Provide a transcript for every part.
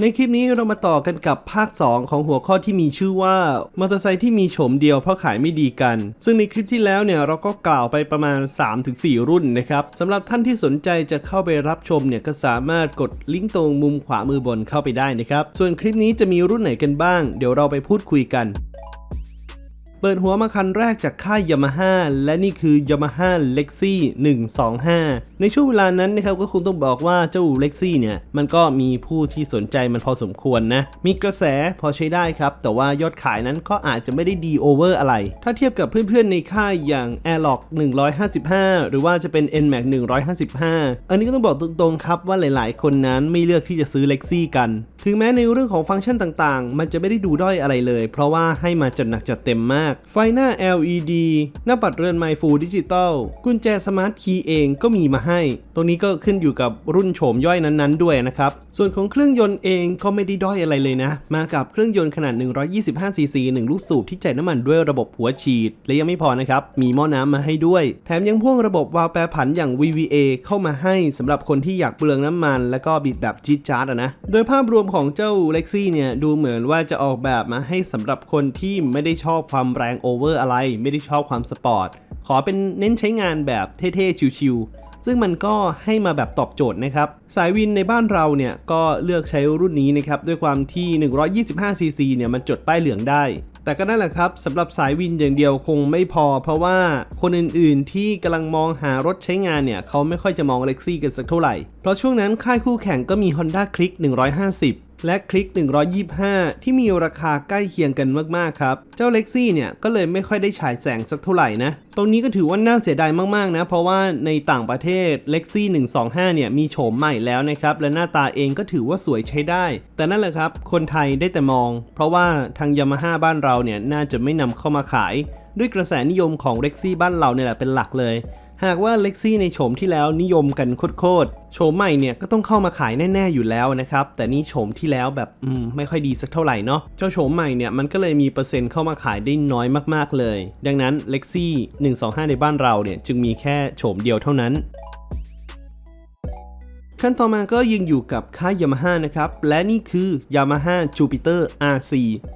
ในคลิปนี้เรามาต่อกันกับภาค 2 ของหัวข้อที่มีชื่อว่ามอเตอร์ไซค์ที่มีโฉมเดียวเพราะขายไม่ดีกัน ซึ่งในคลิปที่แล้วเนี่ยเราก็กล่าวไปประมาณ 3-4 รุ่นนะครับสำหรับท่านที่สนใจจะเข้าไปรับชมเนี่ยก็สามารถกดลิงก์ตรงมุมขวามือบนเข้าไปได้นะครับ ส่วนคลิปนี้จะมีรุ่นไหนกันบ้าง เดี๋ยวเราไปพูดคุยกัน เปิดหัวมาคันแรกจากค่ายยามาฮ่าและนี่คือ Yamaha Lexi 125 ในช่วงเวลานั้นนะครับก็คงต้องบอกว่าเจ้า Lexi เนี่ย มันก็มีผู้ที่สนใจมันพอสมควรนะ มีกระแสพอใช้ได้ครับ แต่ว่ายอดขายนั้นก็อาจจะไม่ได้ดีโอเวอร์อะไร ถ้าเทียบกับเพื่อนๆในค่ายอย่าง Airlock 155 หรือว่าจะเป็น NMAX 155 อันนี้ก็ต้องบอกตรงๆครับว่าหลายๆ คนนั้นไม่เลือกที่จะซื้อ Lexi กัน ถึงแม้ในเรื่องของฟังก์ชันต่างๆ มันจะไม่ได้ดูด้อยอะไรเลย เพราะว่าให้มาจัดหนักจัดเต็มมากไฟหน้า LED หน้าปัดเรือนไมฟูดิจิตอลกุญแจสมาร์ทคีย์เองก็มีมาให้ ตรงนี้ก็ขึ้นอยู่กับรุ่นโฉมย่อยนั้นๆ ด้วยนะครับ ส่วนของเครื่องยนต์เองก็ไม่ได้ด้อยอะไรเลยนะ มากับเครื่องยนต์ขนาด 125cc 1ลูกสูบที่จ่ายน้ำมันด้วยระบบหัวฉีด และยังไม่พอนะครับ มีหม้อน้ำมาให้ด้วย แถมยังพ่วงระบบวาล์วแปรผันอย่าง VVA เข้ามาให้สำหรับคนที่อยากเปลืองน้ำมัน แล้วก็บิดแบบจี๊ดจ๊าดอะนะ โดยภาพรวมของเจ้า Lexi เนี่ยดูเหมือนว่าจะออกแบบมาให้สำหรับคนที่ไม่ได้ชอบความแรงโอเวอร์อะไร ไม่ได้ชอบความสปอร์ต ขอเป็นเน้นใช้งานแบบเท่ๆ ชิวๆ ซึ่งมันก็ให้มาแบบตอบโจทย์นะครับ สายวินในบ้านเราเนี่ย ก็เลือกใช้รุ่นนี้นะครับ ด้วยความที่ 125cc เนี่ย มันจดป้ายเหลืองได้ แต่ก็นั่นแหละครับสำหรับสายวินอย่างเดียวคงไม่พอ เพราะว่าคนอื่นๆที่กำลังมองหารถใช้งานเนี่ยเขาไม่ค่อยจะมอง Lexi กันสักเท่าไหร่ เพราะช่วงนั้นค่ายคู่แข่งก็มี Honda Click 150 และคลิก 125 ที่มีราคาใกล้เคียงกันมากๆครับ เจ้า Lexi เนี่ยก็เลยไม่ค่อยได้ฉายแสงสักเท่าไหร่นะ ตรงนี้ก็ถือว่าน่าเสียดายมากๆนะ เพราะว่าในต่างประเทศ Lexi 125 เนี่ยมีโฉมใหม่แล้วนะครับ และหน้าตาเองก็ถือว่าสวยใช้ได้ แต่นั่นแหละครับ คนไทยได้แต่มอง เพราะว่าทาง Yamaha บ้านเราเนี่ยน่าจะไม่นำเข้ามาขาย ด้วยกระแสนิยมของ Lexi บ้านเราเนี่ยแหละเป็นหลักเลย หากว่าเล็กซี่ในโฉมที่แล้วนิยมกันโคตรๆโฉมใหม่เนี่ยก็ต้องเข้ามาขายแน่ๆอยู่แล้วนะครับ แต่นี่โฉมที่แล้วแบบอืมไม่ค่อยดีสักเท่าไหร่เนาะเจ้าโฉมใหม่เนี่ยมันก็เลยมีเปอร์เซ็นต์เข้ามาขายได้น้อยมากๆเลย ดังนั้นเล็กซี่125 ในบ้านเราเนี่ยจึงมีแค่โฉมเดียวเท่านั้น ขั้นต่อมาก็ยังอยู่กับค่ายยามาฮ่านะครับ และนี่คือ Yamaha Jupiter RC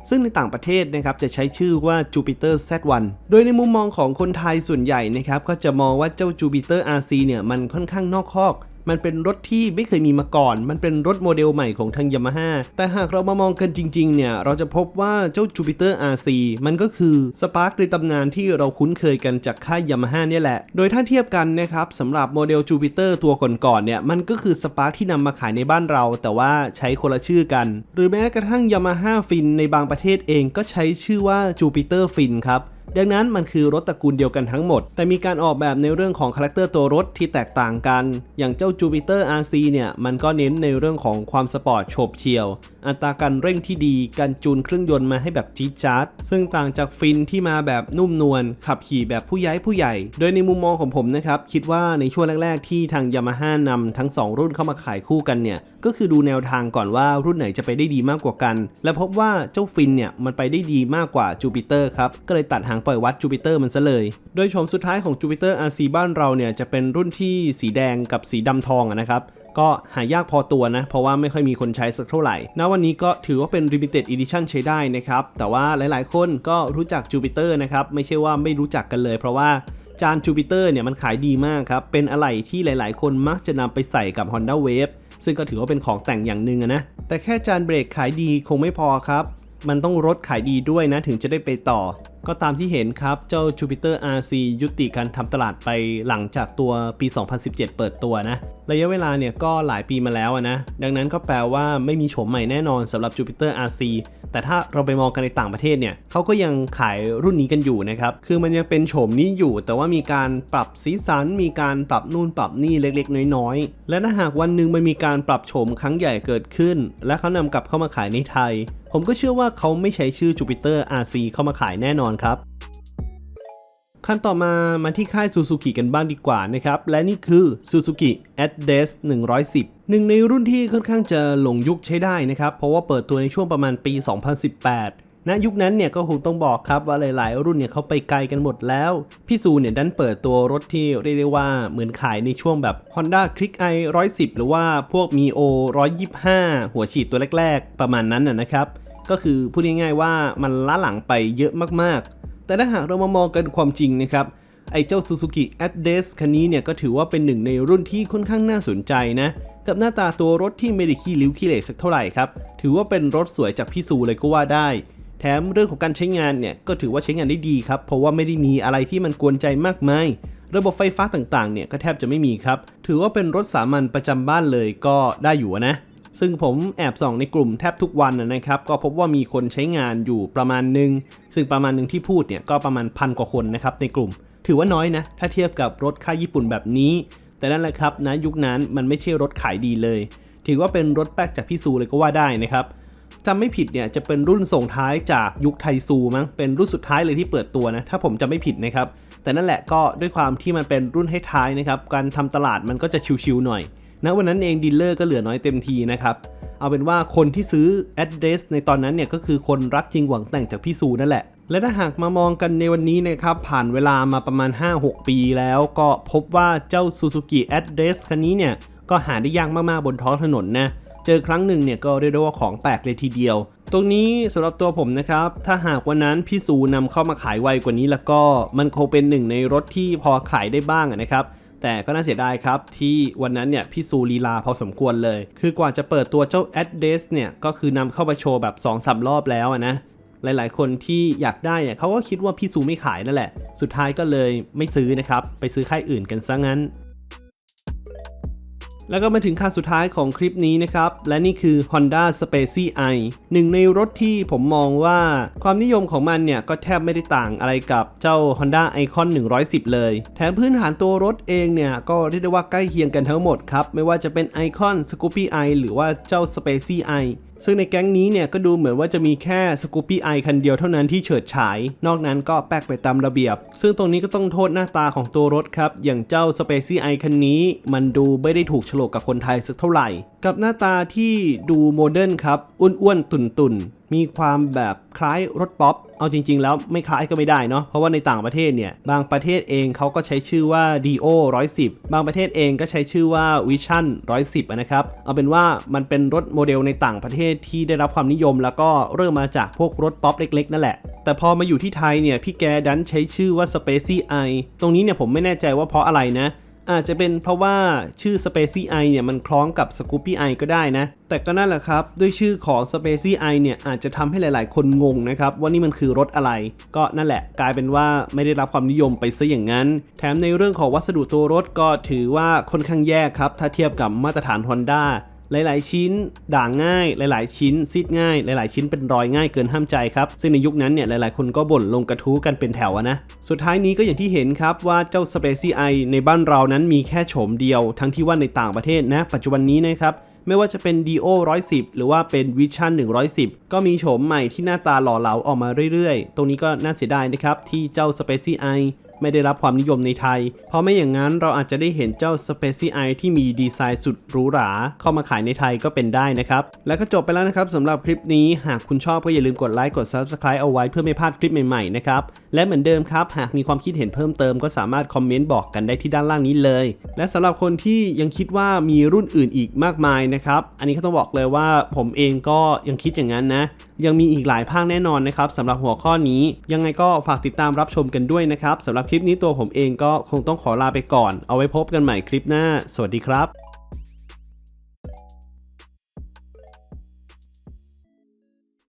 ซึ่งในต่างประเทศนะครับจะใช้ชื่อว่า Jupiter Z1 โดยในมุมมองของคนไทยส่วนใหญ่นะครับก็จะมองว่าเจ้า Jupiter RC เนี่ยมันค่อนข้างนอกคอก มันเป็นรถที่ไม่เคยมีมาก่อน มันเป็นรถโมเดลใหม่ของทาง Yamaha แต่หากเรามามองกันจริงๆ เนี่ย เราจะพบว่าเจ้า Jupiter RC มันก็คือ Spark ในตำนานที่เราคุ้นเคยกันจากค่าย Yamaha เนี่ยแหละ โดยถ้าเทียบกันนะครับสำหรับโมเดล Jupiter ตัวก่อนๆ เนี่ย มันก็คือ Spark ที่นำมาขายในบ้านเรา แต่ว่าใช้คนละชื่อกัน หรือแม้กระทั่ง Yamaha Fin ในบางประเทศเองก็ใช้ชื่อว่า Jupiter Fin ครับ ดังนั้นมันคือรถตระกูลเดียวกันทั้งหมด แต่มีการออกแบบในเรื่องของคาแรคเตอร์ตัวรถที่แตกต่างกัน อย่างเจ้า Jupiter RC เนี่ยมันก็เน้นในเรื่องของความสปอร์ตโฉบเฉี่ยวอัตราการเร่งที่ดี การจูนเครื่องยนต์มาให้แบบจี๊ดจ๊าดซึ่งต่างจากฟินที่มาแบบนุ่มนวลขับขี่แบบผู้ใหญ่ผู้ใหญ่ โดยในมุมมองของผมนะครับ คิดว่าในช่วงแรก ๆ ที่ทาง Yamaha นำทั้ง 2 รุ่นเข้ามาขายคู่กันเนี่ยก็คือดูแนวทางก่อนว่ารุ่นไหนจะไปได้ดีมากกว่ากัน และพบว่าเจ้าฟินเนี่ยมันไปได้ดีมากกว่า Jupiter ครับ ก็เลยตัดหางปล่อยวัด Jupiter มันซะเลย โดยโฉมสุดท้ายของ Jupiter RC บ้านเราเนี่ยจะเป็นรุ่นที่สีแดงกับสีดำทองนะครับก็หายากพอตัวนะ เพราะว่าไม่ค่อยมีคนใช้สักเท่าไหร่ ณ วันนี้ก็ถือว่าเป็น Limited Edition ใช้ได้นะครับ แต่ว่าหลายๆ คนก็รู้จัก Jupiter นะครับ ไม่ใช่ว่าไม่รู้จักกันเลย เพราะว่าจาน Jupiter เนี่ยมันขายดีมากครับ เป็นอะไหล่ที่หลายๆ คนมักจะนำไปใส่กับ Honda Wave ซึ่งก็ถือว่าเป็นของแต่งอย่างหนึ่งนะ แต่แค่จานเบรกขายดีคงไม่พอครับ มันต้องรถขายดีด้วยนะถึงจะได้ไปต่อ ก็ตามที่เห็นครับ เจ้า Jupiter RC ยุติการทำตลาดไปหลังจากตัวปี 2017 เปิดตัวนะ ระยะเวลาเนี่ยก็หลายปีมาแล้วนะ ดังนั้นก็แปลว่าไม่มีโฉมใหม่แน่นอนสำหรับ Jupiter RC แต่ถ้าเราไปมองกันในต่างประเทศเนี่ยเขาก็ยังขายรุ่นนี้กันอยู่นะครับคือมันยังเป็นโฉมนี้อยู่ แต่ว่ามีการปรับสีสัน มีการปรับนู่นปรับนี่เล็กๆ น้อยๆ และถ้าหากวันหนึ่งมันมีการปรับโฉมครั้งใหญ่เกิดขึ้น และเขานำกลับเข้ามาขายในไทย ผมก็เชื่อว่าเขาไม่ใช้ชื่อ Jupiter RC เข้ามาขายแน่นอนครับขั้นต่อมามาที่ค่ายซูซูกิกันบ้างดีกว่านะครับ และนี่คือ Suzuki a d e s 110 หนึ่งในรุ่นที่ค่อนข้างจะหลงยุคใช้ได้นะครับ เพราะว่าเปิดตัวในช่วงประมาณปี 2018 ณ ยุคนั้นเนี่ยก็คงต้องบอกครับว่าหลายๆ รุ่นเนี่ยเขาไปไกลกันหมดแล้ว พี่ซูเนี่ยดันเปิดตัวรถที่เรียกได้ว่าเหมือนขายในช่วงแบบ Honda Click i 110 หรือว่าพวก Mio 125 หัวฉีดตัวแรก ๆ ประมาณนั้นนะนะครับ ก็คือพูดง่ายๆว่ามันล้าหลังไปเยอะมากๆ แต่ถ้าหากเรามามองกันความจริงนะครับ ไอ้เจ้า Suzuki a d e s คันนี้เนี่ยก็ถือว่าเป็นหนึ่งในรุ่นที่ค่อนข้างน่าสนใจนะ กับหน้าตาตัวรถที่ไม่ได้ขี้ริ้วขี้เหร่สักเท่าไหร่ครับ ถือว่าเป็นรถสวยจากพี่ซูเลยก็ว่าได้ แถมเรื่องของการใช้งานเนี่ยก็ถือว่าใช้งานได้ดีครับ เพราะว่าไม่ได้มีอะไรที่มันกวนใจมากมายระบบไฟฟ้าต่างๆเนี่ยก็แทบจะไม่มีครับ ถือว่าเป็นรถสามัญประจำบ้านเลยก็ได้อยู่นะ ซึ่งผมแอบส่องในกลุ่มแทบทุกวันนะครับ ก็พบว่ามีคนใช้งานอยู่ประมาณหนึ่ง ซึ่งประมาณหนึ่งที่พูดเนี่ยก็ประมาณพันกว่าคนนะครับในกลุ่ม ถือว่าน้อยนะ ถ้าเทียบกับรถค่ายญี่ปุ่นแบบนี้ แต่นั่นแหละครับนะยุคนั้นมันไม่ใช่รถขายดีเลย ถือว่าเป็นรถแป๊กจากพี่ซูเลยก็ว่าได้นะครับจำไม่ผิดเนี่ยจะเป็นรุ่นส่งท้ายจากยุคไทซูมั้งเป็นรุ่นสุดท้ายเลยที่เปิดตัวนะถ้าผมจำไม่ผิดนะครับ แต่นั่นแหละก็ด้วยความที่มันเป็นรุ่นให้ท้ายนะครับการทำตลาดมันก็จะชิวๆหน่อยณวันนั้นเองดีลเลอร์ก็เหลือน้อยเต็มทีนะครับเอาเป็นว่าคนที่ซื้อ address ในตอนนั้นเนี่ยก็คือคนรักจริงหวังแต่งจากพี่ซูนั่นแหละ และถ้าหากมามองกันในวันนี้นะครับ ผ่านเวลามาประมาณ 5-6 ปีแล้วก็พบว่าเจ้า Suzuki address คันนี้เนี่ย ก็หาได้ยากมากๆบนท้องถนนนะ เจอครั้งหนึ่งเนี่ยก็เรียกได้ว่าของแปลกเลยทีเดียว ตรงนี้สำหรับตัวผมนะครับ ถ้าหากวันนั้นพี่ซูนำเข้ามาขายไวกว่านี้แล้วก็มันคงเป็นหนึ่งในรถที่พอขายได้บ้างนะครับแต่ก็น่าเสียดายครับที่วันนั้นเนี่ยพี่ซูลีลาพอสมควรเลย คือกว่าจะเปิดตัวเจ้า a d d r e s s เนี่ยก็คือนำเข้ามาโชว์แบบ2อสรอบแล้วนะ หลายๆ คนที่อยากได้เนี่ยเขาก็คิดว่าพี่ซูไม่ขายนั่นแหละ สุดท้ายก็เลยไม่ซื้อนะครับ ไปซื้อค่ายอื่นกันซะงั้น แล้วก็มาถึงคันสุดท้ายของคลิปนี้นะครับ และนี่คือ Honda Space i หนึ่งในรถที่ผมมองว่าความนิยมของมันเนี่ยก็แทบไม่ได้ต่างอะไรกับเจ้า Honda Icon 110 เลย แถมพื้นฐานตัวรถเองเนี่ยก็เรียกได้ว่าใกล้เคียงกันทั้งหมดครับ ไม่ว่าจะเป็น Icon Scoopy i หรือว่าเจ้า Space i ซึ่งในแก๊งนี้เนี่ยก็ดูเหมือนว่าจะมีแค่สกูปี้ไอคันเดียวเท่านั้นที่เฉิดฉาย นอกนั้นก็แปกไปตามระเบียบ ซึ่งตรงนี้ก็ต้องโทษหน้าตาของตัวรถครับ อย่างเจ้าสเปซี่ไอคันนี้ มันดูไม่ได้ถูกโฉลกกับคนไทยสักเท่าไหร่ กับหน้าตาที่ดูโมเดิร์นครับ อ้วนๆตุ่นๆ มีความแบบคล้ายรถป๊อป เอาจริง ๆ แล้วไม่คล้ายก็ไม่ได้เนาะ เพราะว่าในต่างประเทศเนี่ย บางประเทศเองเขาก็ใช้ชื่อว่า Dio 110 บางประเทศเองก็ใช้ชื่อว่า Vision 110 นะครับ เอาเป็นว่ามันเป็นรถโมเดลในต่างประเทศที่ได้รับความนิยม แล้วก็เริ่มมาจากพวกรถป๊อปเล็ก ๆ นั่นแหละ แต่พอมาอยู่ที่ไทยเนี่ย พี่แกดันใช้ชื่อว่า Spacie i ตรงนี้เนี่ยผมไม่แน่ใจว่าเพราะอะไรนะ อาจจะเป็นเพราะว่าชื่อ Spacey Eye เนี่ยมันคล้องกับ Scoopy i ก็ได้นะ แต่ก็นั่นแหละครับ ด้วยชื่อของ Spacey Eye เนี่ยอาจจะทำให้หลายๆ คนงงนะครับว่านี่มันคือรถอะไร ก็นั่นแหละกลายเป็นว่าไม่ได้รับความนิยมไปซะอย่างนั้น แถมในเรื่องของวัสดุตัวรถก็ถือว่าค่อนข้างแย่ครับถ้าเทียบกับมาตรฐาน Honda หลาย ๆ ชิ้นด่างง่าย หลาย ๆ ชิ้นซีดง่าย หลาย ๆ ชิ้นเป็นรอยง่ายเกินห้ามใจครับ ซึ่งในยุคนั้นเนี่ยหลาย ๆ คนก็บ่นลงกระทู้กันเป็นแถวนะ สุดท้ายนี้ก็อย่างที่เห็นครับว่าเจ้า Spacie i ในบ้านเรานั้นมีแค่โฉมเดียว ทั้งที่ว่าในต่างประเทศนะ ปัจจุบันนี้นะครับไม่ว่าจะเป็น Dio 110 หรือว่าเป็น Vision 110 ก็มีโฉมใหม่ที่หน้าตาหล่อเหลาออกมาเรื่อย ๆ ตรงนี้ก็น่าเสียดายนะครับที่เจ้า Spacie i ไม่ได้รับความนิยมในไทย เพราะไม่อย่างนั้นเราอาจจะได้เห็นเจ้า Spacie i ที่มีดีไซน์สุดหรูหราเข้ามาขายในไทยก็เป็นได้นะครับ แล้วก็จบไปแล้วนะครับสำหรับคลิปนี้หากคุณชอบก็อย่าลืมกดไลค์กด Subscribe เอาไว้เพื่อไม่พลาดคลิปใหม่ๆนะครับและเหมือนเดิมครับหากมีความคิดเห็นเพิ่มเติมก็สามารถคอมเมนต์บอกกันได้ที่ด้านล่างนี้เลย และสำหรับคนที่ยังคิดว่ามีรุ่นอื่นอีกมากมายนะครับอันนี้ก็ต้องบอกเลยว่าผมเองก็ยังคิดอย่างนั้นนะ ยังมีอีกหลายภาคแน่นอนนะครับสำหรับหัวข้อนี้ ยังไงก็ฝากติดตามรับชมกันด้วยนะครับสำหรับคลิปนี้ตัวผมเองก็คงต้องขอลาไปก่อน เอาไว้พบกันใหม่คลิปหน้า สวัสดีครับ